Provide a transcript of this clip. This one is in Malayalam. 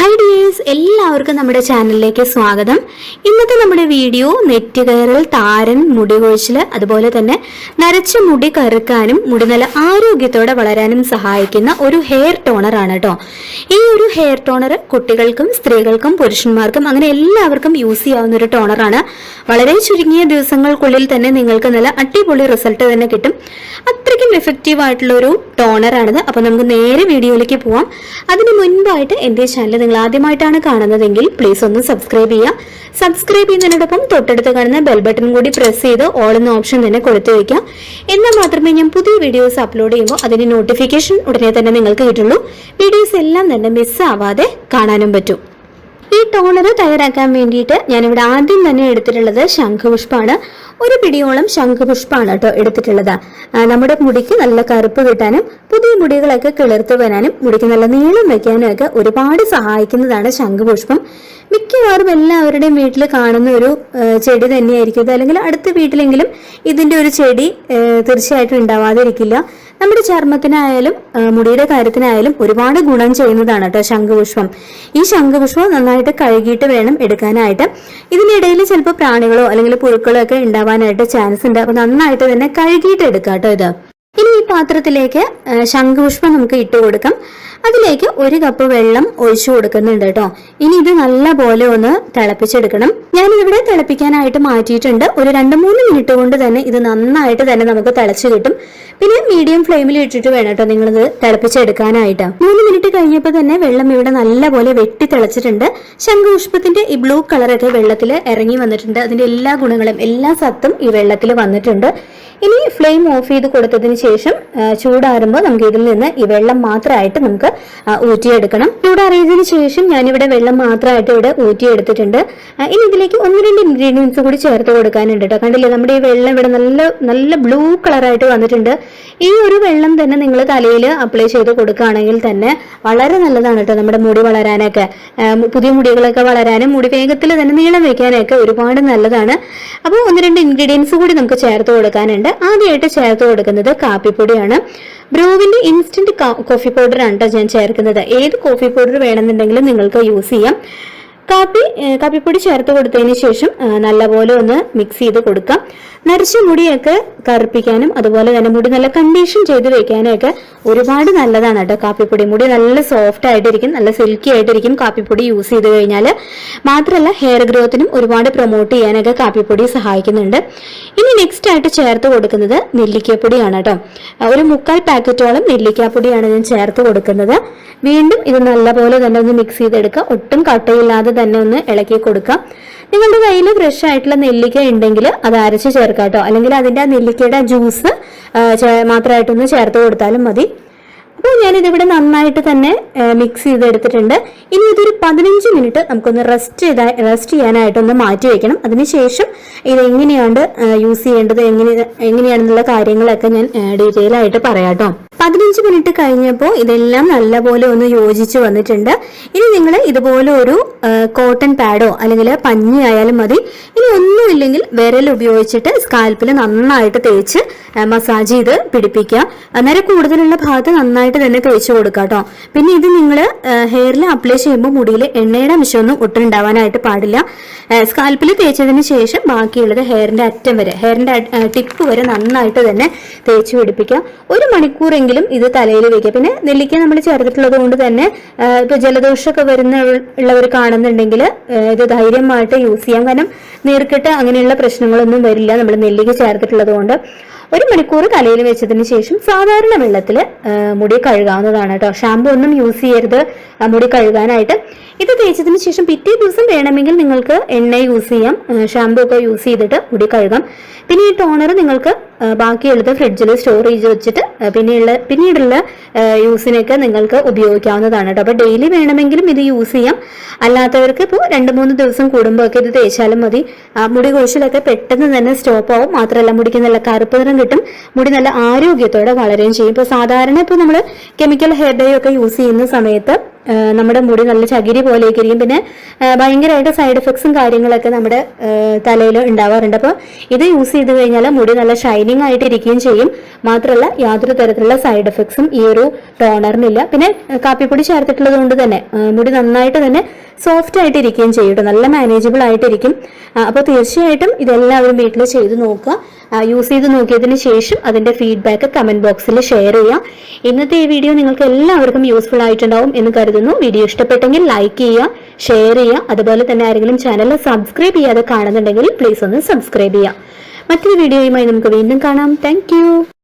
Hi, Heidi എല്ലാവർക്കും നമ്മുടെ ചാനലിലേക്ക് സ്വാഗതം. ഇന്നത്തെ നമ്മുടെ വീഡിയോ നെറ്റ് കയറൽ താരൻ മുടി കൊഴിച്ചിൽ അതുപോലെ തന്നെ നരച്ച മുടി കറുക്കാനും മുടി നല്ല ആരോഗ്യത്തോടെ വളരാനും സഹായിക്കുന്ന ഒരു ഹെയർ ടോണർ ആണ് കേട്ടോ ഈ ഒരു ഹെയർ ടോണർ കുട്ടികൾക്കും സ്ത്രീകൾക്കും പുരുഷന്മാർക്കും അങ്ങനെ എല്ലാവർക്കും യൂസ് ചെയ്യാവുന്ന ഒരു ടോണറാണ് വളരെ ചുരുങ്ങിയ ദിവസങ്ങൾക്കുള്ളിൽ തന്നെ നിങ്ങൾക്ക് നല്ല അടിപൊളി റിസൾട്ട് തന്നെ കിട്ടും. അത്രയ്ക്കും എഫക്റ്റീവ് ആയിട്ടുള്ള ഒരു ടോണറാണിത് അപ്പോൾ നമുക്ക് നേരെ വീഡിയോയിലേക്ക് പോവാം. അതിന് മുൻപായിട്ട് എന്റെ ചാനൽ നിങ്ങൾ ആദ്യമായിട്ടാണ് കാണുന്നതെങ്കിൽ പ്ലീസ് ഒന്ന് സബ്സ്ക്രൈബ് ചെയ്യുക. സബ്സ്ക്രൈബ് ചെയ്യുന്നതിനോടൊപ്പം തൊട്ടടുത്ത് കാണുന്ന ബെൽ ബട്ടൺ കൂടി പ്രസ് ചെയ്ത് ഓൾ എന്ന ഓപ്ഷൻ തന്നെ കൊടുത്തു വയ്ക്കാം എന്നാൽ മാത്രമേ ഞാൻ പുതിയ വീഡിയോസ് അപ്ലോഡ് ചെയ്യുമ്പോൾ അതിന്റെ നോട്ടിഫിക്കേഷൻ ഉടനെ തന്നെ നിങ്ങൾക്ക് കിട്ടുള്ളൂ. വീഡിയോസ് എല്ലാം തന്നെ മിസ്സാവാതെ കാണാനും പറ്റും. ഈ ടോണർ തയ്യാറാക്കാൻ വേണ്ടിയിട്ട് ഞാനിവിടെ ആദ്യം തന്നെ എടുത്തിട്ടുള്ളത് ശംഖുപുഷ്പമാണ് ഒരു പിടിയോളം ശംഖുപുഷ്പമാണ് കേട്ടോ എടുത്തിട്ടുള്ളത്. നമ്മുടെ മുടിക്ക് നല്ല കറുപ്പ് കിട്ടാനും പുതിയ മുടികളൊക്കെ കിളിർത്ത് വരാനും മുടിക്ക് നല്ല നീളം വെക്കാനും ഒക്കെ ഒരുപാട് സഹായിക്കുന്നതാണ് ശംഖുപുഷ്പം. മിക്കവാറും എല്ലാവരുടെയും വീട്ടിൽ കാണുന്ന ഒരു ചെടി തന്നെയായിരിക്കും ഇത്. അല്ലെങ്കിൽ അടുത്ത വീട്ടിലെങ്കിലും ഇതിന്റെ ഒരു ചെടി തീർച്ചയായിട്ടും ഉണ്ടാവാതിരിക്കില്ല. നമ്മുടെ ചർമ്മത്തിനായാലും മുടിയുടെ കാര്യത്തിനായാലും ഒരുപാട് ഗുണം ചെയ്യുന്നതാണ് കേട്ടോ ശംഖുപുഷ്പം. ഈ ശംഖുപുഷ്പം നന്നായിട്ട് കഴുകിയിട്ട് വേണം എടുക്കാനായിട്ട്. ഇതിനിടയിൽ ചിലപ്പോൾ പ്രാണികളോ അല്ലെങ്കിൽ പുഴുക്കളോ ഒക്കെ ഉണ്ടാവാനായിട്ട് ചാൻസ് ഉണ്ട്. അപ്പൊ നന്നായിട്ട് തന്നെ കഴുകിയിട്ട് എടുക്കാം കേട്ടോ ഇത്. ഇനി ഈ പാത്രത്തിലേക്ക് ശംഖുപുഷ്പം നമുക്ക് ഇട്ട് കൊടുക്കാം. അതിലേക്ക് ഒരു കപ്പ് വെള്ളം ഒഴിച്ചു കൊടുക്കുന്നുണ്ട് കേട്ടോ. ഇനി ഇത് നല്ല പോലെ ഒന്ന് തിളപ്പിച്ചെടുക്കണം. ഞാനിവിടെ തിളപ്പിക്കാനായിട്ട് മാറ്റിയിട്ടുണ്ട്. ഒരു രണ്ട് മൂന്ന് മിനിറ്റ് കൊണ്ട് തന്നെ ഇത് നന്നായിട്ട് തന്നെ നമുക്ക് തിളച്ചു കിട്ടും. പിന്നെ മീഡിയം ഫ്ലെയിമിൽ ഇട്ടിട്ട് വേണം കേട്ടോ നിങ്ങളിത് തിളപ്പിച്ചെടുക്കാനായിട്ട്. മൂന്ന് മിനിറ്റ് കഴിഞ്ഞപ്പോൾ തന്നെ വെള്ളം ഇവിടെ നല്ലപോലെ വെട്ടി തിളച്ചിട്ടുണ്ട്. ശംഖുപുഷ്പത്തിന്റെ ഈ ബ്ലൂ കളറൊക്കെ വെള്ളത്തിൽ ഇറങ്ങി വന്നിട്ടുണ്ട്. അതിന്റെ എല്ലാ ഗുണങ്ങളും എല്ലാ സത്തും ഈ വെള്ളത്തിൽ വന്നിട്ടുണ്ട്. ഇനി ഫ്ലെയിം ഓഫ് ചെയ്ത് കൊടുത്തതിന് ശേഷം ചൂടാറുമ്പോൾ നമുക്ക് ഇതിൽ നിന്ന് ഈ വെള്ളം മാത്രമായിട്ട് നമുക്ക് ഊറ്റിയെടുക്കണം. ചൂടാറിയതിന് ശേഷം ഞാനിവിടെ വെള്ളം മാത്രമായിട്ട് ഇവിടെ ഊറ്റിയെടുത്തിട്ടുണ്ട്. ഇനി ഇതിലേക്ക് ഒന്ന് രണ്ട് ഇൻഗ്രീഡിയൻസ് കൂടി ചേർത്ത് കൊടുക്കാനുണ്ട് കേട്ടോ കണ്ടില്ലേ നമ്മുടെ ഈ വെള്ളം ഇവിടെ നല്ല നല്ല ബ്ലൂ കളറായിട്ട് വന്നിട്ടുണ്ട്. ഈ ഒരു വെള്ളം തന്നെ നിങ്ങൾ തലയിൽ അപ്ലൈ ചെയ്ത് കൊടുക്കുകയാണെങ്കിൽ തന്നെ വളരെ നല്ലതാണ് കേട്ടോ നമ്മുടെ മുടി വളരാനൊക്കെ. പുതിയ മുടികളൊക്കെ വളരാനും മുടി വേഗത്തിൽ തന്നെ നീളം വെക്കാനൊക്കെ ഒരുപാട് നല്ലതാണ്. അപ്പോൾ ഒന്ന് രണ്ട് ഇൻഗ്രീഡിയൻസ് കൂടി നമുക്ക് ചേർത്ത് കൊടുക്കാനുണ്ട്. ആദ്യമായിട്ട് ചേർത്ത് കൊടുക്കുന്നത് കാപ്പിപ്പൊടിയാണ്. ബ്രൂവിന്റെ ഇൻസ്റ്റന്റ് കോഫി പൗഡർ ആണ് കേട്ടോ ഞാൻ ചേർക്കുന്നത്. ഏത് കോഫി പൗഡർ വേണമെന്നുണ്ടെങ്കിലും നിങ്ങൾക്ക് യൂസ് ചെയ്യാം. കാപ്പി കാപ്പിപ്പൊടി ചേർത്ത് കൊടുത്തതിന് ശേഷം നല്ലപോലെ ഒന്ന് മിക്സ് ചെയ്ത് കൊടുക്കാം. നരച്ച മുടിയൊക്കെ കറുപ്പിക്കാനും അതുപോലെ തന്നെ മുടി നല്ല കണ്ടീഷൻ ചെയ്ത് വെക്കാനും ഒരുപാട് നല്ലതാണ് കേട്ടോ കാപ്പിപ്പൊടി. മുടി നല്ല സോഫ്റ്റ് ആയിട്ടിരിക്കും നല്ല സിൽക്കി ആയിട്ടിരിക്കും കാപ്പിപ്പൊടി യൂസ് ചെയ്ത് കഴിഞ്ഞാൽ. മാത്രമല്ല ഹെയർ ഗ്രോത്തിനും ഒരുപാട് പ്രൊമോട്ട് ചെയ്യാനൊക്കെ കാപ്പിപ്പൊടി സഹായിക്കുന്നുണ്ട്. ഇനി നെക്സ്റ്റ് ആയിട്ട് ചേർത്ത് കൊടുക്കുന്നത് നെല്ലിക്കപ്പൊടിയാണ് കേട്ടോ. ഒരു മുക്കാൽ പാക്കറ്റോളം നെല്ലിക്കാപ്പൊടിയാണ് ഞാൻ ചേർത്ത് കൊടുക്കുന്നത്. വീണ്ടും ഇത് നല്ലപോലെ തന്നെ ഒന്ന് മിക്സ് ചെയ്തെടുക്കുക. ഒട്ടും കട്ടയില്ലാതെ തന്നെ ഒന്ന് ഇളക്കി കൊടുക്കാം. നിങ്ങളുടെ കയ്യിൽ ഫ്രഷ് ആയിട്ടുള്ള നെല്ലിക്ക ഉണ്ടെങ്കിൽ അത് അരച്ച് ചേർക്കാം കേട്ടോ. അല്ലെങ്കിൽ അതിന്റെ നെല്ലിക്കയുടെ ജ്യൂസ് മാത്രമായിട്ടൊന്ന് ചേർത്ത് കൊടുത്താലും മതി. അപ്പോൾ ഞാനിതിവിടെ നന്നായിട്ട് തന്നെ മിക്സ് ചെയ്തെടുത്തിട്ടുണ്ട്. ഇനി ഇതൊരു പതിനഞ്ച് മിനിറ്റ് നമുക്കൊന്ന് റെസ്റ്റ് ചെയ്താൽ റെസ്റ്റ് ചെയ്യാനായിട്ടൊന്ന് മാറ്റി വയ്ക്കണം അതിനുശേഷം ഇത് എങ്ങനെയാണ് യൂസ് ചെയ്യേണ്ടത് എങ്ങനെ എങ്ങനെയാണെന്നുള്ള കാര്യങ്ങളൊക്കെ ഞാൻ ഡീറ്റെയിൽ ആയിട്ട് പറയാം കേട്ടോ. പതിനഞ്ച് മിനിറ്റ് കഴിഞ്ഞപ്പോൾ ഇതെല്ലാം നല്ലപോലെ ഒന്ന് യോജിച്ച് വന്നിട്ടുണ്ട്. ഇനി നിങ്ങൾ ഇതുപോലെ ഒരു കോട്ടൺ പാഡോ അല്ലെങ്കിൽ പഞ്ഞി ആയാലും മതി. ഇനി ഒന്നുമില്ലെങ്കിൽ വിരൽ ഉപയോഗിച്ചിട്ട് സ്കാൽപ്പിൽ നന്നായിട്ട് തേച്ച് മസാജ് ചെയ്ത് പിടിപ്പിക്കുക. അന്നേരം കൂടുതലുള്ള ഭാഗത്ത് നന്നായിട്ട് തന്നെ തേച്ച് കൊടുക്കുക കേട്ടോ പിന്നെ ഇത് നിങ്ങൾ ഹെയറിൽ അപ്ലൈ ചെയ്യുമ്പോൾ മുടിയിൽ എണ്ണയുടെ അംശമൊന്നും ഒട്ടും ഉണ്ടാവാനായിട്ട് പാടില്ല. സ്കാൽപ്പിൽ തേച്ചതിന് ശേഷം ബാക്കിയുള്ളത് ഹെയറിന്റെ അറ്റം വരെ ഹെയറിന്റെ ടിപ്പ് വരെ നന്നായിട്ട് തന്നെ തേച്ച് പിടിപ്പിക്കുക. ഒരു മണിക്കൂറെങ്കിലും ഇത് തലയിൽ വെക്കുക പിന്നെ നെല്ലിക്ക നമ്മൾ ചേർത്തിട്ടുള്ളത് കൊണ്ട് തന്നെ ഇപ്പൊ ജലദോഷമൊക്കെ വരുന്ന ഉള്ളവർ കാണുന്നുണ്ടെങ്കിൽ ഇത് ധൈര്യമായിട്ട് യൂസ് ചെയ്യാം. കാരണം നീർക്കെട്ട് അങ്ങനെയുള്ള പ്രശ്നങ്ങളൊന്നും വരില്ല. നമ്മൾ നെല്ലിക്ക ചേർത്തിട്ടുള്ളത് കൊണ്ട് ഒരു മണിക്കൂർ തലയിൽ വെച്ചതിന് ശേഷം സാധാരണ വെള്ളത്തിൽ മുടി കഴുകാവുന്നതാണ് കേട്ടോ. ഷാമ്പു ഒന്നും യൂസ് ചെയ്യരുത് മുടി കഴുകാനായിട്ട്. ഇത് തേച്ചതിന് ശേഷം പിറ്റേ ദിവസം വേണമെങ്കിൽ നിങ്ങൾക്ക് എണ്ണ യൂസ് ചെയ്യാം. ഷാമ്പു ഒക്കെ യൂസ് ചെയ്തിട്ട് മുടി കഴുകാം. പിന്നെ ഈ ടോണർ നിങ്ങൾക്ക് ബാക്കിയുള്ളത് ഫ്രിഡ്ജിൽ സ്റ്റോർ ചെയ്ത് വെച്ചിട്ട് പിന്നെയുള്ള പിന്നീടുള്ള യൂസിനൊക്കെ നിങ്ങൾക്ക് ഉപയോഗിക്കാവുന്നതാണ് കേട്ടോ. അപ്പോൾ ഡെയിലി വേണമെങ്കിലും ഇത് യൂസ് ചെയ്യാം. അല്ലാത്തവർക്ക് ഇപ്പോൾ രണ്ട് മൂന്ന് ദിവസം കൂടുമ്പോൾ ഒക്കെ ഇത് തേച്ചാലും മതി. മുടി കൊഴിച്ചിലൊക്കെ പെട്ടെന്ന് തന്നെ സ്റ്റോപ്പ് ആവും. മാത്രമല്ല മുടിക്ക് നല്ല കറുപ്പ് നിറം കിട്ടും. മുടി നല്ല ആരോഗ്യത്തോടെ വളരുകയും ചെയ്യും. ഇപ്പോൾ സാധാരണ ഇപ്പോൾ നമ്മൾ കെമിക്കൽ ഹെയർ ഡൈ ഒക്കെ യൂസ് ചെയ്യുന്ന സമയത്ത് നമ്മുടെ മുടി നല്ല ചകിരി പോലെയൊക്കെ ഇരിക്കും. പിന്നെ ഭയങ്കരമായിട്ട് സൈഡ് എഫക്ട്സും കാര്യങ്ങളൊക്കെ നമ്മുടെ തലയിൽ ഉണ്ടാവാറുണ്ട്. അപ്പോൾ ഇത് യൂസ് ചെയ്ത് കഴിഞ്ഞാൽ മുടി നല്ല ഷൈനിങ് ആയിട്ട് ഇരിക്കുകയും ചെയ്യും. മാത്രമല്ല യാതൊരു തരത്തിലുള്ള സൈഡ് എഫക്ട്സും ഈ ഒരു ടോണറിനില്ല പിന്നെ കാപ്പിപ്പൊടി ചേർത്തിട്ടുള്ളത് കൊണ്ട് തന്നെ മുടി നന്നായിട്ട് തന്നെ സോഫ്റ്റ് ആയിട്ട് ഇരിക്കുകയും ചെയ്യും നല്ല മാനേജബിൾ ആയിട്ടിരിക്കും അപ്പോൾ തീർച്ചയായിട്ടും ഇതെല്ലാവരും വീട്ടിൽ ചെയ്ത് നോക്കുക. യൂസ് ചെയ്ത് നോക്കിയതിന് ശേഷം അതിന്റെ ഫീഡ്ബാക്ക് കമന്റ് ബോക്സിൽ ഷെയർ ചെയ്യാം. ഇന്നത്തെ ഈ വീഡിയോ നിങ്ങൾക്ക് എല്ലാവർക്കും യൂസ്ഫുൾ ആയിട്ടുണ്ടാവും എന്ന് കരുതുന്നു. വീഡിയോ ഇഷ്ടപ്പെട്ടെങ്കിൽ ലൈക്ക് ചെയ്യുക ഷെയർ ചെയ്യുക. അതുപോലെ തന്നെ ആരെങ്കിലും ചാനൽ സബ്സ്ക്രൈബ് ചെയ്യാതെ കാണുന്നുണ്ടെങ്കിൽ പ്ലീസ് ഒന്ന് സബ്സ്ക്രൈബ് ചെയ്യുക. മറ്റൊരു വീഡിയോയുമായി നമുക്ക് വീണ്ടും കാണാം. താങ്ക്